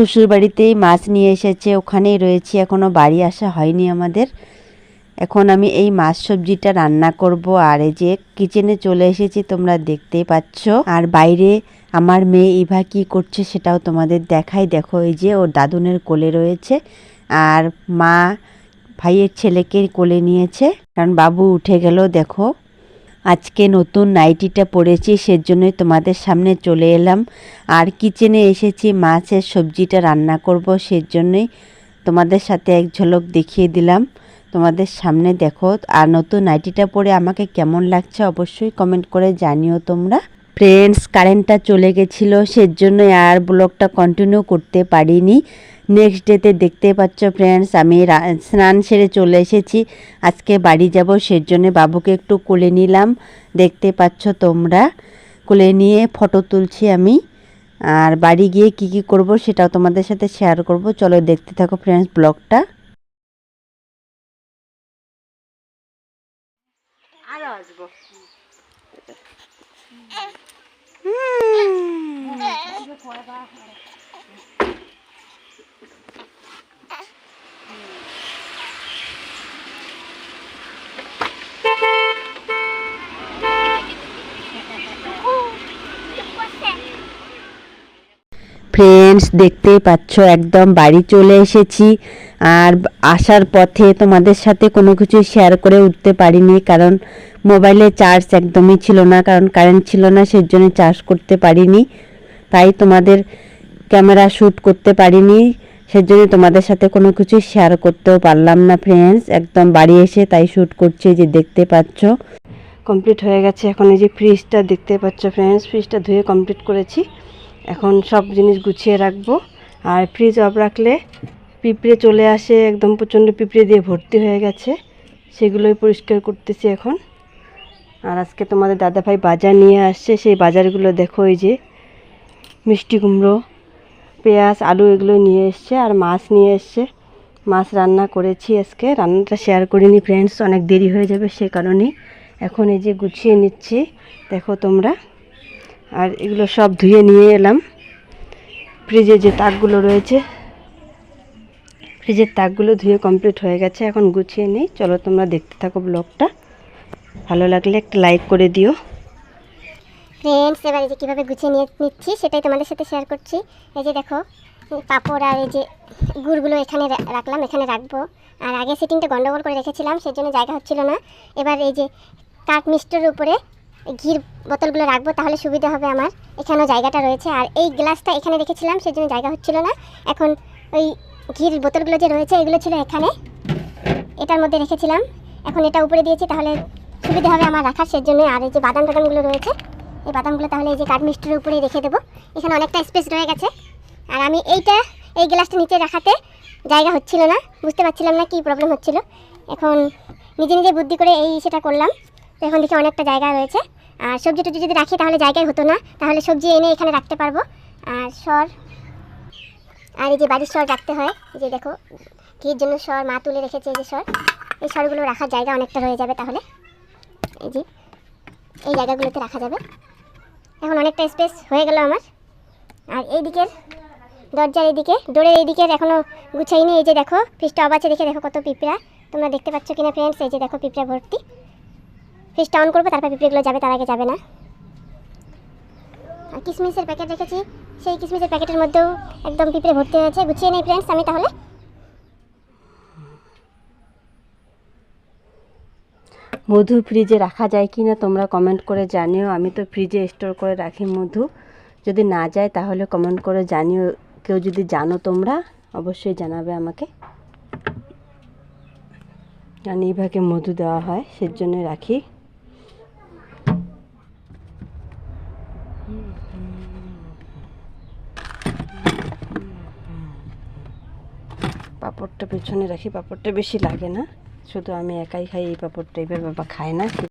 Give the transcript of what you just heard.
শ্বশুর বাড়িতেই মাছ নিয়ে এসেছে, ওখানেই রয়েছি এখনও বাড়ি আসা হয়নি আমাদের। এখন আমি এই মাছ সবজিটা রান্না করব, আর এই যে কিচেনে চলে এসেছি, তোমরা দেখতেই পাচ্ছ। আর বাইরে আমার মেয়ে ইভা কি করছে সেটাও তোমাদের দেখাই। দেখো, এই যে ওর দাদুনের কোলে রয়েছে, আর মা ভাইয়ের ছেলেকে কোলে নিয়েছে। কারণ বাবু উঠে গেল, দেখো। আজকে নতুন নাইটিটা পরেছি, সেজন্যই তোমাদের সামনে চলে এলাম। আর কিচেনে এসেছি, মাছের সবজিটা রান্না করব, সেজন্যই তোমাদের সাথে এক ঝলক দেখিয়ে দিলাম। তোমাদের সামনে দেখো, আর নতুন নাইটিটা পরে আমাকে কেমন লাগছে অবশ্যই কমেন্ট করে জানিও তোমরা। ফ্রেন্ডস কারেন্টটা চলে গেছিল, সেজন্যই আর ব্লগটা কন্টিনিউ করতে পারিনি। নেক্সট ডেতে দেখতে পাচ্ছ ফ্রেন্ডস আমি স্নান সেরে চলে এসেছি। আজকে বাড়ি যাব সেজন্য বাবুকে একটু কোলে নিলাম। দেখতে পাচ্ছ তোমরা। কোলে নিয়ে ফটো তুলছি আমি। আর বাড়ি গিয়ে কি কি করব সেটাও তোমাদের সাথে শেয়ার করব। চলো দেখতে থাকো ফ্রেন্ডস ব্লগটা। আরও আসব। ফ্রেন্ডস দেখতেই পাচ্ছ, একদম বাড়ি চলে এসেছি। আর আসার পথে তোমাদের সাথে কোনো কিছু শেয়ার করে উঠতে পারিনি, কারণ মোবাইলে চার্জ একদমই ছিল না, কারণ কারেন্ট ছিল না, সেজন্য চার্জ করতে পারিনি। তাই তোমাদের ক্যামেরা শ্যুট করতে পারিনি, সেজন্য তোমাদের সাথে কোনো কিছু শেয়ার করতেও পারলাম না ফ্রেন্ডস একদম বাড়ি এসে তাই শ্যুট করছি যে দেখতে পাচ্ছ। কমপ্লিট হয়ে গেছে, এখন এই যে ফ্রিজটা দেখতে পাচ্ছ ফ্রেন্ডস ফ্রিজটা ধুয়ে কমপ্লিট করেছি। এখন সব জিনিস গুছিয়ে রাখব। আর ফ্রিজ অফ রাখলে পিঁপড়ে চলে আসে, একদম প্রচণ্ড পিঁপড়ে দিয়ে ভর্তি হয়ে গেছে। সেগুলোই পরিষ্কার করতেছি এখন। আর আজকে তোমাদের দাদাভাই বাজার নিয়ে আসছে, সেই বাজারগুলো দেখো এই যে, মিষ্টি কুমড়ো, পেঁয়াজ, আলু এগুলো নিয়ে এসছে আর মাছ নিয়ে এসছে। মাছ রান্না করেছি আজকে, রান্নাটা শেয়ার করিনি ফ্রেন্ডস অনেক দেরি হয়ে যাবে সে কারণেই। এখন এই যে গুছিয়ে নিচ্ছি, দেখো তোমরা। আর এগুলো সব ধুয়ে নিয়ে এলাম। ফ্রিজে যে তাকগুলো রয়েছে, ফ্রিজের তাকগুলো ধুয়ে কমপ্লিট হয়ে গেছে, এখন গুছিয়ে নিই। চলো তোমরা দেখতে থাকো ব্লগটা। ভালো লাগলে একটা লাইক করে দিও। ফ্রেন্ডস এবার এই যে কীভাবে গুছিয়ে নিয়ে নিচ্ছি, সেটাই তোমাদের সাথে শেয়ার করছি। এই যে দেখো, পাঁপড় আর এই যে গুড়গুলো এখানে রাখলাম, এখানে রাখব। আর আগে সেটিংটা গন্ডগোল করে রেখেছিলাম, সেজন্য জায়গা হচ্ছিল না। এবার এই যে কাঠ মিষ্টির উপরে ঘির বোতলগুলো রাখব তাহলে সুবিধা হবে আমার। এখানেও জায়গাটা রয়েছে। আর এই গ্লাসটা এখানে রেখেছিলাম, সেজন্য জায়গা হচ্ছিল না। এখন ওই ঘির বোতলগুলো যে রয়েছে, এগুলো ছিল এখানে। এটার মধ্যে রেখেছিলাম। এখন এটা উপরে দিয়েছি, তাহলে সুবিধা হবে আমার রাখার। সেজন্য আর এই যে বাদাম টাদামগুলো রয়েছে, এই বাদামগুলো তাহলে এই যে কাঠ মিষ্টির উপরে রেখে দেবো। এখানে অনেকটা স্পেস রয়ে গেছে। আর আমি এইটা, এই গ্লাসটা নিচে রাখাতে জায়গা হচ্ছিল না। বুঝতে পারছিলাম না কী প্রবলেম হচ্ছিল। এখন নিজে নিজে বুদ্ধি করে এই সেটা করলাম। এখন দেখি অনেকটা জায়গা রয়েছে। আর সবজি টবজি যদি রাখি তাহলে জায়গায় হতো না, তাহলে সবজি এনে এখানে রাখতে পারব। আর সর, আর এই যে বাড়ির সর রাখতে হয় যে দেখো ঘির জন্য সর, মা তুলে রেখেছে যে সর। এই সরগুলো রাখার জায়গা অনেকটা রয়ে যাবে তাহলে। এই যে, এই জায়গাগুলোতে রাখা যাবে। এখন অনেকটা স্পেস হয়ে গেল আমার। আর এই দিকের দরজার এইদিকে, ডোরের এইদিকে এখনও গুছাইনি। এই যে দেখো ফ্রিজটা অবাচে দেখে দেখো কত পিঁপড়া। তোমরা দেখতে পাচ্ছ কিনা ফ্রেন্ডস এই যে দেখো পিঁপড়া ভর্তি। ফ্রিজটা অন করব, তারপর পিঁপড়েগুলো যাবে, তার আগে যাবে না। আর কিসমিসের প্যাকেট রেখেছি, সেই কিসমিসের প্যাকেটের মধ্যেও একদম পিঁপড়ে ভর্তি হয়েছে। গুছিয়ে নেই ফ্রেন্ডস আমি তাহলে। মধু ফ্রিজে রাখা যায় কি না তোমরা কমেন্ট করে জানিও। আমি তো ফ্রিজে স্টোর করে রাখি মধু। যদি না যায়, তাহলে কমেন্ট করে জানিও। কেউ যদি জানো তোমরা, অবশ্যই জানাবে আমাকে। কারণ এইভাবে মধু দেওয়া হয় সেজন্য রাখি। পাঁপড়টা পেছনে রাখি, পাপড়টা বেশি লাগে না। শুধু আমি একাই খাই, এই পাঁপড়টা এবার বাবা খায় না।